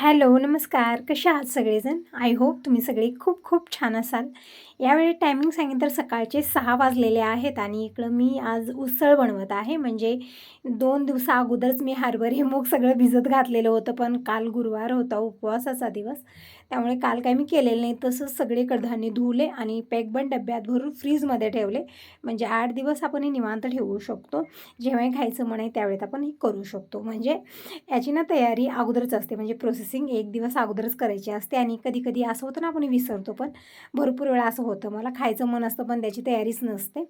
Hello नमस्कार. कसे आहात सगळेजण? आय होप तुम्ही सगळे खूप खूप छान असाल. यावेळी टायमिंग सांगितलं तर सकाळचे सहा वाजलेले आहेत आणि इकडं मी आज उसळ बनवत आहे. म्हणजे दोन दिवसा अगोदरच मी हरभरे मूग सगळं भिजत घातलेलं होतं पण काल गुरुवार होता उपवासाचा दिवस. त्यामुळे काल काय मी केलेलं नाही. तसंच सगळे कडधान्य धुवले आणि पॅकबंद डब्यात भरून फ्रीजमध्ये ठेवले. म्हणजे आठ दिवस आपण हे निवांत ठेवू शकतो. जेव्हाही खायचं म्हणे त्यावेळेत आपण हे करू शकतो. म्हणजे याची ना तयारी अगोदरच असते. म्हणजे प्रोसेसिंग एक दिवस अगोदरच करायची असते आणि कधी कधी असं होतं ना आपण विसरतो पण. भरपूर वेळा असं होतं. मला खायचं मन असतं पण त्याची तयारीच नसते.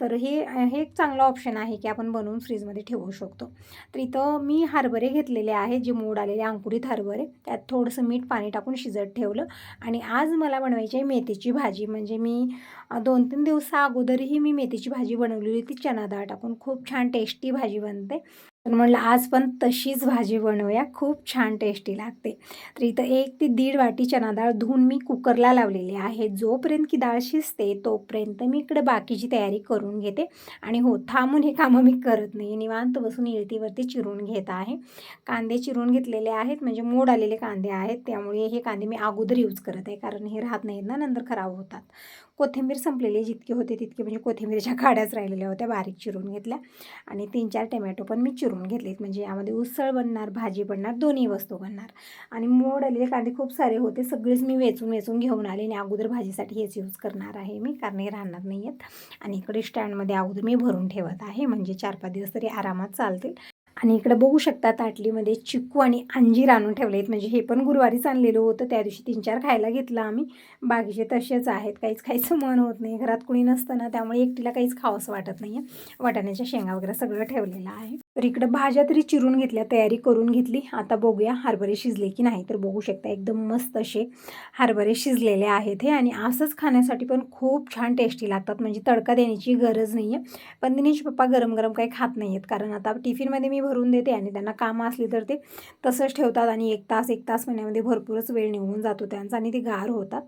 तर हे हे एक चांगलं ऑप्शन आहे की आपण बनवून फ्रीजमध्ये ठेवू शकतो. तर इथं मी हरभरे घेतलेले आहे जे मोड आलेले अंकुरित हरभरे. त्यात थोडंसं मीठ पाणी टाकून शिजत ठेवलं. आणि आज मला बनवायची आहे मेथीची भाजी. म्हणजे मी दोन तीन दिवसा अगोदरही मी मेथीची भाजी बनवलेली होती. चना डाळ टाकून. खूप छान टेस्टी भाजी बनते. तर म्हटलं आज पण तशीच भाजी बनवूया खूप छान टेस्टी लागते. तर इथं एक ती दीड वाटी चना डाळ धुवून मी कुकरला लावलेली आहे. जोपर्यंत की डाळ शिजते तोपर्यंत मी इकडे बाकीची तयारी करून घेते. आणि हो थांबून हे कामं मी करत नाही. निवांत बसून इळतीवरती चिरून घेत आहे. कांदे चिरून घेतलेले आहेत म्हणजे मोड आलेले कांदे आहेत. त्यामुळे हे कांदे मी अगोदर यूज करत आहे कारण हे राहत नाहीत ना नंतर खराब होतात. कोथिंबीर संपलेली जितके होते तितके म्हणजे कोथिंबीरच्या काड्याच राहिलेल्या होत्या बारीक चिरून घेतल्या. आणि तीन चार टमॅटो पण मी चिरून घेतलेत. म्हणजे यामध्ये उसळ बनणार भाजी बनणार दोन्ही वस्तू बनणार. आणि मोड आलेले कांदे खूप सारे होते. सगळेच मी वेचून वेचून घेऊन आले आणि अगोदर भाजीसाठी हेच यूज करणार आहे मी. कारण हे राहणार नाही आहेत आणि इकडे स्टँडमध्ये अगोदर मी भरून ठेवत आहे. म्हणजे चार पाच दिवस तरी आरामात चालतील. आणि इकडे बघू शकता ताटलीमध्ये चिक्कू आणि अंजीर आणून ठेवले आहेत म्हणजे हे पण गुरुवारीच आणलेलं होतं. त्या दिवशी तीन चार खायला घेतलं आम्ही. बाकीचे तसेच आहेत. काहीच खायचं मन होत नाही. घरात कुणी नसतं ना. त्यामुळे एकटीला काहीच खावंसं वाटत नाही आहे वाटाण्याच्या शेंगा वगैरे सगळं ठेवलेलं आहे. तर इकडं भाज्या तरी चिरून घेतल्या तयारी करून घेतली. आता बघूया हरभरे शिजले की नाही. तर बघू शकता एकदम मस्त असे हरभरे शिजलेले आहेत हे. आणि असंच खाण्यासाठी पण खूप छान टेस्टी लागतात. म्हणजे तडका देण्याची गरज नाही आहे पण दिनेश पप्पा गरम गरम काही खात नाही आहेत कारण आता टिफिनमध्ये मी भरून देते आणि त्यांना कामं असली तर ते तसंच ठेवतात. आणि एक तास एक तास महिन्यामध्ये भरपूरच वेळ निघून जातो त्यांचा आणि ते गार होतात.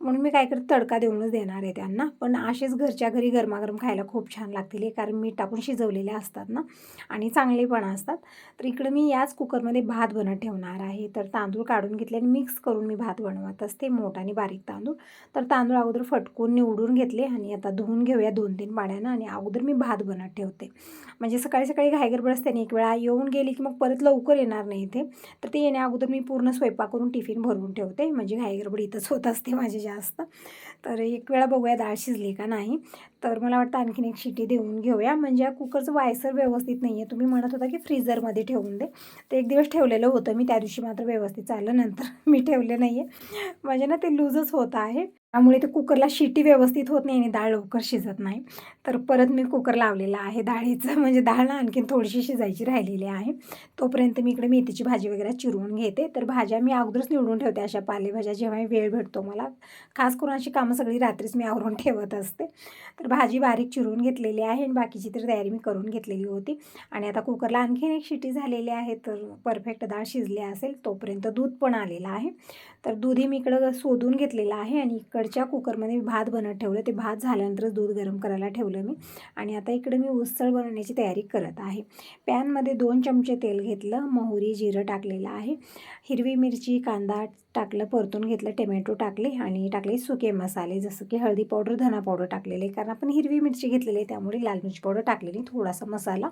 म्हणून मी काय करते तडका देऊनच देणार आहे त्यांना. पण असेच घरच्या घरी गरमागरम खायला खूप छान लागतील हे कारण मीठ टाकून शिजवलेले असतात ना आणि चांगले पण असतात. तर इकडं मी याच कुकरमध्ये भात बनत ठेवणार आहे. तर तांदूळ काढून घेतले आणि मिक्स करून मी भात बनवत असते मोठा आणि बारीक तांदूळ. तर तांदूळ अगोदर फटकून निवडून घेतले आणि आता धुवून घेऊया दोन तीन पाण्यानं आणि अगोदर मी भात बनत ठेवते. म्हणजे सकाळी सकाळी घाईगडबड असते आणि एक वेळा येऊन गेली की मग परत लवकर येणार नाही इथे. तर ते येण्या अगोदर मी पूर्ण स्वयंपाक करून टिफिन भरून ठेवते. म्हणजे घाईगडबड इथंच होत असते माझी जास्त. तर एक वेळा बघूया डाळ शिजली का नाही. तर मला वाटतं आणखीन एक शिटी देऊन घेऊया. म्हणजे या कुकरचं वायसर व्यवस्थित नाही आहे तुम्ही म्हणत होता की फ्रीझरमध्ये ठेवून दे. ते एक दिवस ठेवलेलं होतं. मी त्या दिवशी मात्र व्यवस्थित चाललं. नंतर मी ठेवले नाही आहे म्हणजे ना ते लूजच होत आहे. त्यामुळे ते कुकरला शिटी व्यवस्थित होत नाही आणि डाळ लवकर शिजत नाही. तर परत मी कुकर लावलेला आहे. डाळीचं म्हणजे डाळ ना आणखीन थोडीशी शिजायची राहिलेली आहे. तोपर्यंत मी इकडे मेथीची भाजी वगैरे चिरून घेते. तर भाज्या मी अगोदरच निवडून ठेवते. अशा पालेभाज्या जेव्हा वेळ भेटतो मला. खास करून अशी कामं सगळी रात्रीच मी आवरून ठेवत असते. तर भाजी बारीक चिरून घेतलेली आहे आणि बाकीची तर तयारी मी करून घेतलेली होती. आणि आता कुकरला आणखीन एक शिटी झालेली आहे. तर परफेक्ट डाळ शिजली असेल तोपर्यंत दूध पण आलेलं आहे. तर दूधही मी इकडं शोधून घेतलेलं आहे आणि वरच्या कुकरमध्ये मी भात बनत ठेवलं. ते भात झाल्यानंतरच दूध गरम करायला ठेवलं मी. आणि आता इकडे मी उसळ बनवण्याची तयारी करत आहे. पॅनमध्ये दोन चमचे तेल घेतलं. मोहरी जिरं टाकलेलं आहे. हिरवी मिरची कांदा टाकलं परतून घेतलं टमॅटो टाकले आणि टाकले सुके मसाले. जसं की हळदी पावडर धना पावडर टाकलेले. कारण आपण हिरवी मिरची घेतलेली आहे त्यामुळे लाल मिरची पावडर टाकलेली थोडासा मसाला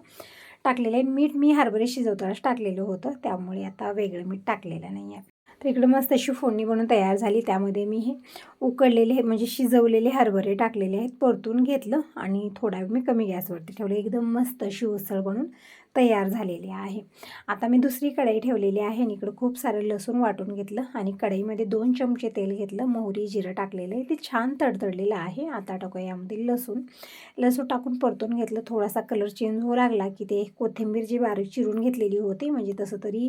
टाकलेला आहे. मीठ मी हरभरे शिजवतानाच टाकलेलं होतं. त्यामुळे आता वेगळं मीठ टाकलेलं नाही आहे. तर इकडं मस्त अशी फोडणी बनून तयार झाली. त्यामध्ये मी हे उकडलेले म्हणजे शिजवलेले हरभरे टाकलेले आहेत. परतून घेतलं आणि थोडा मी कमी गॅसवरती ठेवले. एकदम मस्त अशी उसळ बनून तयार झालेली आहे. आता मी दुसरी कढई ठेवलेली आहे आणि इकडं खूप सारं लसूण वाटून घेतलं आणि कढईमध्ये दोन चमचे तेल घेतलं मोहरी जिरं टाकलेलं आहे. ते छान तडतडलेलं आहे. आता टाकूया यामध्ये लसूण. लसूण टाकून परतून घेतलं. थोडासा कलर चेंज होऊ लागला की ते कोथिंबीर जी बारीक चिरून घेतलेली होती म्हणजे तसं तरी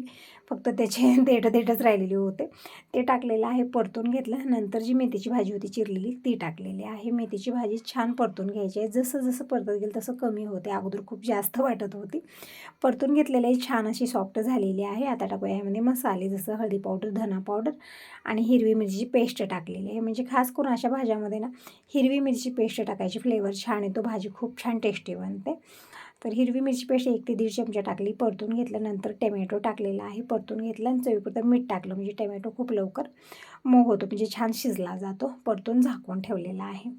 फक्त त्याचे देठ देठच राहिलेले होते. ते टाकलेलं आहे परतून घेतलं. नंतर जी मेथीची भाजी होती चिरलेली ती टाकलेली आहे. मेथीची भाजी छान परतून घ्यायची आहे. जसं जसं परतत गेलं तसं कमी होते. अगोदर खूप जास्त वाटत होती. परतून घेतलेली छान अशी सॉफ्ट झालेली आहे. आता टाकूया यामध्ये मसाले जसं हळदी पावडर धना पावडर आणि हिरवी मिरचीची पेस्ट टाकलेली आहे. म्हणजे खास करून अशा भाज्यामध्ये ना हिरवी मिरची पेस्ट टाकायची. फ्लेवर छान येतो. भाजी खूप छान टेस्टी बनते. तर हिरवी मिरची पेस्ट एक ते दीड चमचा टाकली परतून घेतल्यानंतर टमॅटो टाकलेला आहे. परतून घेतलं आणि चवीपुरतं मीठ टाकलं म्हणजे टोमॅटो खूप लवकर मऊ होतो म्हणजे छान शिजला जातो. परतून झाकून ठेवलेला आहे.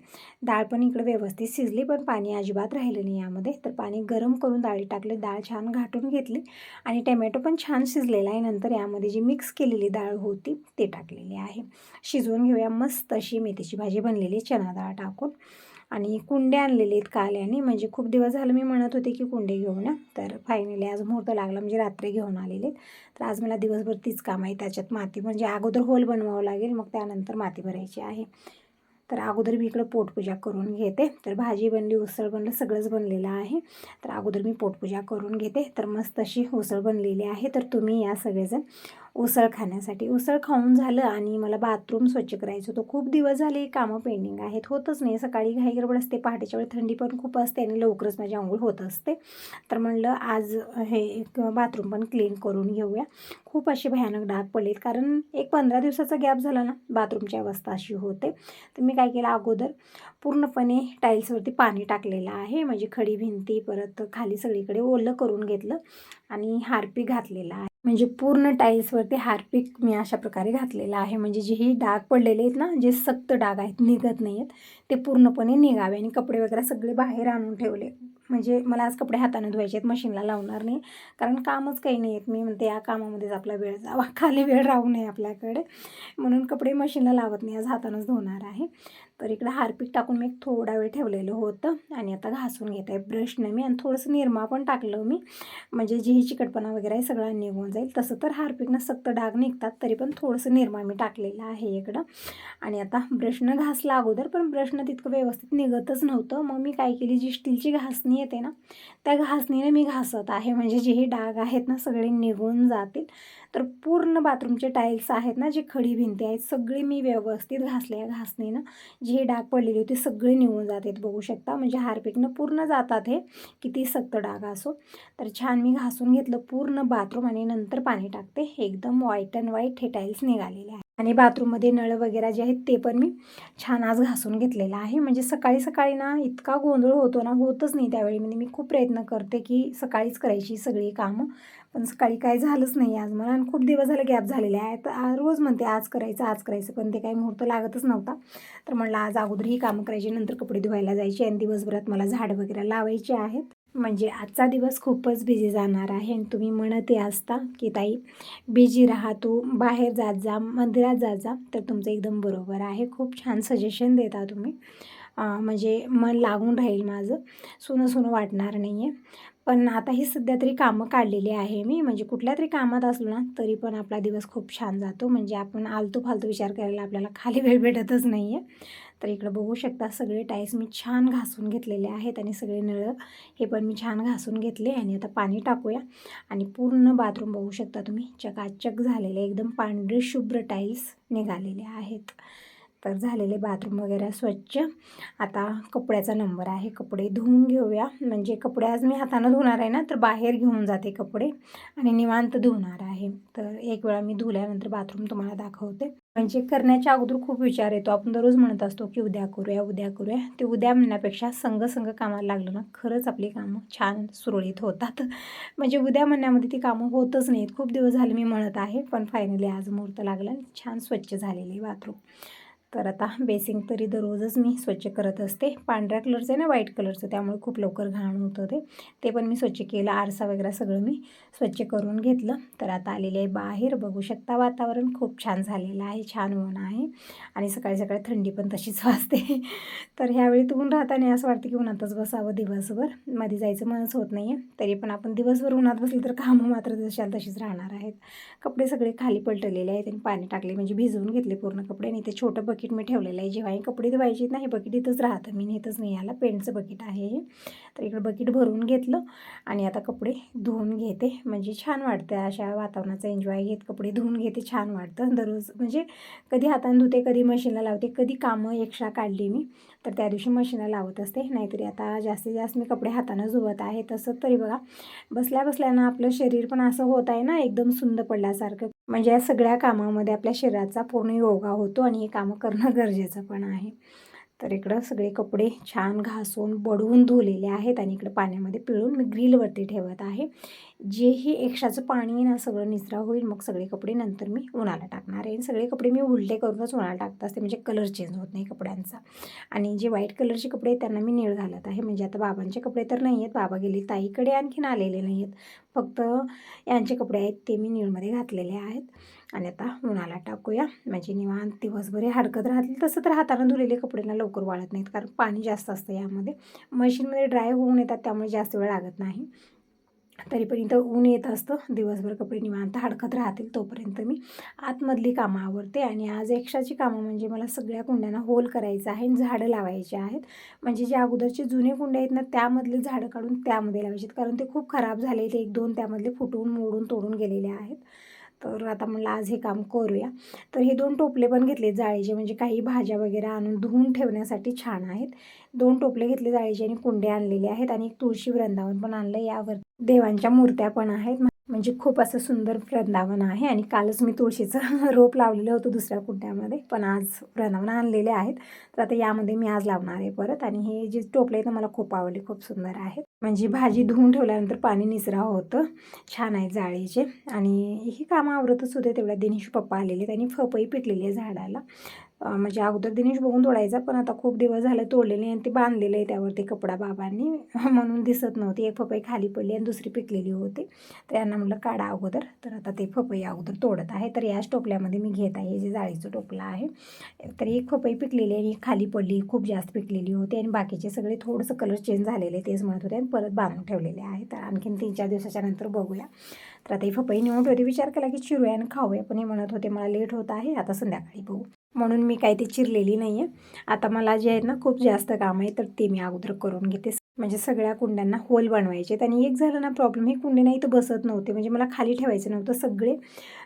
डाळ पण इकडे व्यवस्थित शिजली पण पाणी अजिबात राहिलं नाही यामध्ये. तर पाणी गरम करून डाळी टाकले डाळ छान घाटून घेतली आणि टमॅटो पण छान शिजलेला आहे. नंतर यामध्ये जी मिक्स केलेली डाळ होती ते टाकलेली आहे. शिजवून घेऊया मस्त अशी मेथीची भाजी बनलेली चना डाळ टाकून. आणि कुंडे आणलेले आहेत काल यांनी म्हणजे खूप दिवस झालं मी म्हणत होते की कुंडे घेऊन ना. तर फायनली आज मुहूर्त लागला म्हणजे रात्री घेऊन आलेले तर आज मला दिवसभर तीच काम आहे. त्याच्यात माती म्हणजे अगोदर होल बनवावं लागेल मग त्यानंतर माती भरायची आहे. तर अगोदर मी इकडं पोटपूजा करून घेते. तर भाजी बनली उसळ बनलं सगळंच बनलेलं आहे. तर अगोदर मी पोटपूजा करून घेते. तर मस्त अशी उसळ बनलेली आहे. तर तुम्ही या सगळेजण. उसळ खाण्यासाठी. उसळ खाऊन झालं आणि मला बाथरूम स्वच्छ करायचं होतं. खूप दिवस झाले कामं पेंडिंग आहेत. होतच नाही. सकाळी घाई गडबड असते पहाटेच्या वेळी थंडी पण खूप असते आणि लवकरच माझी आंघोळ होत असते. तर म्हणलं आज हे एक बाथरूम पण क्लीन करून घेऊया. खूप असे भयानक डाग पडलेत. कारण एक पंधरा दिवसाचा गॅप झाला ना बाथरूमची अवस्था अशी होते. तर मी काय केलं अगोदर पूर्णपणे टाईल्सवरती पाणी टाकलेलं आहे. म्हणजे खडी भिंती परत खाली सगळीकडे ओलं करून घेतलं. आणि हार्पिक घातलेला आहे. म्हणजे पूर्ण टाईल्सवरती हार्पिक मी अशा प्रकारे घातलेला आहे. म्हणजे जे ही डाग पडलेले आहेत ना जे सक्त डाग आहेत निघत नाही आहेत ते पूर्णपणे निघावे आणि कपडे वगैरे सगळे बाहेर आणून ठेवले. म्हणजे मला आज कपडे हाताने धुवायचे आहेत मशीनला लावणार नाही. कारण कामच काही नाही आहेत. मी म्हणते या कामामध्येच आपला वेळ जावा. खाली वेळ राहू नये आपल्याकडे. म्हणून कपडे मशीनला लावत नाही. आज हातानंच धुणार आहे. तर इकडं हारपीक टाकून मी एक थोडा वेळ ठेवलेलं होतं आणि आता घासून घेत. आहे ब्रशनं मी आणि थोडंसं निरमा पण टाकलं मी. म्हणजे जी ही चिकटपणा वगैरे आहे सगळा निघून जाईल. तसं तर हारपीकनं सक्त डाग निघतात तरी पण थोडंसं निरमा मी टाकलेलं आहे इकडं. आणि आता ब्रशनं घासला अगोदर पण ब्रशनं तितकं व्यवस्थित निघतच नव्हतं. मग मी काय केली जी स्टीलची घासणी येते ना त्या घासणीने मी घासत आहे. म्हणजे जे ही डाग आहेत ना सगळे निघून जातील. तर पूर्ण बाथरूमचे टाईल्स आहेत ना जे खडी भिंती आहेत सगळी मी व्यवस्थित घासले या घासणीनं. जी हे डाग पडलेली होती सगळे निघून जातात बघू शकता. म्हणजे हार्पिकनं पूर्ण जातात हे किती सक्त डाग असो. तर छान मी घासून घेतलं पूर्ण बाथरूम आणि नंतर पाणी टाकते. एकदम व्हाईट अँड व्हाईट हे टाईल्स निघालेले आहे आणि बाथरूममध्ये नळ वगैरे जे आहेत ते पण मी छान आज घासून घेतलेलं आहे. म्हणजे सकाळी सकाळी ना इतका गोंधळ होतो ना होतच नाही त्यावेळी. म्हणजे मी खूप प्रयत्न करते की सकाळीच करायची सगळी कामं. पण सकाळी काय झालंच नाही आज. मला आणि खूप दिवस झाले गॅप झालेले आहे तर रोज म्हणते आज करायचं आज करायचं. पण ते काही मुहूर्त लागतच नव्हता. तर म्हणलं आज अगोदर ही कामं करायची नंतर कपडे धुवायला जायचे आणि दिवसभरात मला झाड वगैरे लावायचे आहेत. म्हणजे आजचा दिवस खूपच बिझी जाणार आहे आणि तुम्ही म्हणत असता की ताई बिझी राहा तू बाहेर जात जा मंदिरात जात जा. तर तुमचं एकदम बरोबर आहे. खूप छान सजेशन देता तुम्ही. म्हणजे मन लागून राहील माझं. सुनं सुनं वाटणार नाही आहे पण आता ही सध्या तरी कामं काढलेली आहे मी. म्हणजे कुठल्या तरी कामात असलो ना तरी पण आपला दिवस खूप छान जातो. म्हणजे आपण आलतू फालतू विचार करायला आपल्याला खाली वेळ भेटतच नाही आहे तर इकडं बघू शकता सगळे टाईल्स मी छान घासून घेतलेले आहेत आणि सगळे नळं हे पण मी छान घासून घेतले आणि आता पाणी टाकूया. आणि पूर्ण बाथरूम बघू शकता तुम्ही. चकाचक झालेले एकदम पांढरे शुभ्र टाईल्स निघालेले आहेत. तर झालेले बाथरूम वगैरे स्वच्छ. आता कपड्याचा नंबर आहे कपडे धुवून घेऊया. म्हणजे कपडे आज मी हातानं धुणार आहे ना तर बाहेर घेऊन जाते कपडे आणि निवांत धुणार आहे. तर एक वेळा मी धुल्यानंतर बाथरूम तुम्हाला दाखवते. म्हणजे करण्याच्या अगोदर खूप विचार येतो. आपण दररोज म्हणत असतो की उद्या करूया उद्या करूया. ते उद्या म्हणण्यापेक्षा संघ संघ कामाला लागलं ना खरंच आपली कामं छान सुरळीत होतात. म्हणजे उद्या म्हणण्यामध्ये ती कामं होतच नाहीत. खूप दिवस झाले मी म्हणत आहे पण फायनली आज मुहूर्त लागला छान स्वच्छ झालेली बाथरूम. तर आता बेसिंग तरी दररोजच मी स्वच्छ करत असते. पांढऱ्या कलरचं आहे ना व्हाईट कलरचं त्यामुळे खूप लवकर घाण होतं ते ते पण मी स्वच्छ केलं. आरसा वगैरे सगळं मी स्वच्छ करून घेतलं. तर आता आलेले आहे बाहेर. बघू शकता वातावरण खूप छान झालेलं आहे. छान ऊन आहे. आणि सकाळी सकाळी थंडी पण तशीच वाजते. तर ह्यावेळी तुम्ही राहताना असं वाटतं की उन्हातच बसावं दिवसभर. मध्ये जायचं मनच होत नाही आहे तरी पण आपण दिवसभर उन्हात बसले तर कामं मात्र जशाल तशीच राहणार आहेत. कपडे सगळे खाली पलटलेले आहेत आणि पाणी टाकले म्हणजे भिजवून घेतले पूर्ण कपडे. आणि ते छोटं बकेट मी ठेवलेलं आहे. जेव्हा कपडे धुवायचे नाही बकेट इथंच राहतं. मी नेतच नाही. याला पेंटचं बकेट आहे. हे तर इकडं बकेट भरून घेतलं आणि आता कपडे धुवून घेते. म्हणजे छान वाटतं अशा वातावरणाचा एन्जॉय घेत कपडे धुवून घेते. छान वाटतं. दररोज म्हणजे कधी हाताने धुते कधी मशीनला लावते कधी कामं एक्स्ट्रा काढली मी. तर त्या दिवशी मशीनला लावत असते. नाहीतरी आता जास्तीत जास्त मी कपडे हातानं धुवत आहे. तसं तरी बघा बसल्या बसल्यानं आपलं शरीर पण असं होत आहे ना एकदम सुंद पडल्यासारखं. म्हणजे या सगळ्या कामामध्ये आपल्या शरीराचा पूर्ण योगा होतो आणि हे कामं करणं गरजेचं पण आहे. तर इकडं सगळे कपडे छान घासून बडवून धुलेले आहेत आणि इकडं पाण्यामध्ये पिळून मी ग्रिलवरती ठेवत आहे. जेही एक्स्ट्राचं पाणी आहे ना सगळं निचरा होईल मग सगळे कपडे नंतर मी उन्हाला टाकणार आहे. सगळे कपडे मी उलटे करूनच उन्हाला टाकत असते म्हणजे कलर चेंज होत नाही कपड्यांचा. आणि जे व्हाईट कलरचे कपडे आहेत त्यांना मी निळ घालत आहे. म्हणजे आता बाबांचे कपडे तर नाही आहेत बाबा गेले ताईकडे आणखीन आलेले नाही आहेत. फक्त यांचे कपडे आहेत ते मी निळमध्ये घातलेले आहेत. आणि आता उन्हाला टाकूया. म्हणजे निवांत दिवसभर हे हडकत राहतील तसं तर हाताने धुलेले कपडेला लवकर वाळत नाहीत कारण पाणी जास्त असतं यामध्ये. मशीनमध्ये ड्राय होऊन येतात त्यामुळे जास्त वेळ लागत नाही. तरी पण इथं ऊन येत असतं. दिवसभर कपडे निवांत हडकत राहतील तोपर्यंत मी आतमधली कामं आवरते आणि आज एक्स्ट्राची कामं म्हणजे मला सगळ्या कुंड्यांना होल करायचं आहे आणि झाडं लावायची आहेत. म्हणजे जे अगोदरचे जुने कुंडे आहेत ना त्यामधले झाडं काढून त्यामध्ये लावायचे कारण ते खूप खराब झाले ते एक दोन त्यामधले फुटून मोडून तोडून गेलेले आहेत. तर आता म्हणलं आज हे काम करूया. तर हे दोन टोपले पण घेतले जाळीचे म्हणजे काही भाज्या वगैरे आणून धुवून ठेवण्यासाठी छान आहेत. दोन टोपले घेतले जाळीचे आणि कुंडे आणलेले आहेत आणि एक तुळशी वृंदावन पण आणलं. यावर देवांच्या मूर्त्या पण आहेत. म्हणजे खूप असं सुंदर वृंदावन आहे आणि कालच मी तुळशीचं रोप लावलेलं होतं दुसऱ्या कुंड्यामध्ये पण आज वृंदावन आणलेले आहेत. तर आता यामध्ये मी आज लावणार आहे परत आणि हे जे टोपले आहेत ना मला खूप आवडले खूप सुंदर आहेत. म्हणजे भाजी धुवून ठेवल्यानंतर पाणी निसरा होतं छान आहे जाळीचे. आणि ही कामं आवरतच होते तेवढ्या दिनेश पप्पा आलेले त्यांनी फपई पिटलेली आहे झाडाला. म्हणजे अगोदर दिनेश बघून तोडायचा पण आता खूप दिवस झाले तोडलेले आणि ते बांधलेलं आहे त्यावरती कपडा बाबांनी. म्हणून दिसत नव्हती. एक फपई खाली पडली आणि दुसरी पिकलेली होती. तर यांना म्हटलं काढा अगोदर. तर आता ते फपई अगोदर तोडत आहे. तर याच टोपल्यामध्ये मी घेत आहे. जे जाळीचं टोपलं आहे तर एक फपई पिकलेली आणि खाली पडली खूप जास्त पिकलेली होती आणि बाकीचे सगळे थोडंसं कलर चेंज झालेले तेच म्हणत होते आणि परत बांधून ठेवलेले आहे. तर आणखीन तीन चार दिवसाच्या नंतर बघूया. तर आता ही फपई निवड ठेवते. विचार केला की चिरूया आणि खाऊया. पण हे म्हणत होते मला लेट होत आहे. आता संध्याकाळी बघू म्हणून मी काही ती चिरलेली नाही आहे आता मला जे आहेत ना खूप जास्त काम आहे तर ते मी अगोदर करून घेते. म्हणजे सगळ्या कुंड्यांना होल बनवायचे आणि एक झालं ना प्रॉब्लेम हे कुंडे नाही तर बसत नव्हते. म्हणजे मला खाली ठेवायचं नव्हतं सगळे.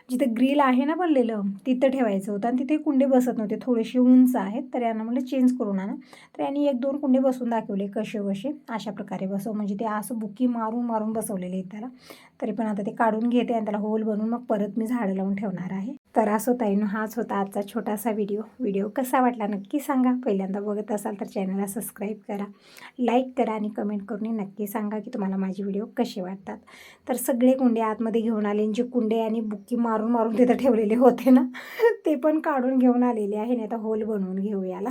जिथं ग्रिल आहे ना बनलेलं तिथं ठेवायचं होतं. आणि तिथे कुंडे बसत नव्हते. थोडेसे उंच आहेत तर यांना म्हटलं चेंज करून आणा. तर यांनी एक दोन कुंडे बसून दाखवले कसे कसे अशा प्रकारे बसव. म्हणजे ते असं बुकी मारून मारून बसवलेले आहेत त्याला. तरी पण आता ते काढून घेते आणि त्याला होल बनवून मग परत मी झाडं लावून ठेवणार आहे. तर असं ताईनं हाच होता आजचा छोटासा व्हिडिओ व्हिडिओ कसा वाटला नक्की सांगा. पहिल्यांदा बघत असाल तर चॅनलला सबस्क्राईब करा. लाईक करा आणि कमेंट करून नक्की सांगा की तुम्हाला माझे व्हिडिओ कसे वाटतात. तर सगळे कुंडे आतमध्ये घेऊन आले. जे कुंडे आणि बुकी मारून मारून तिथं ठेवलेले होते ना ते पण काढून घेऊन आलेले आहे. नाही आता होल बनवून घेऊ याला.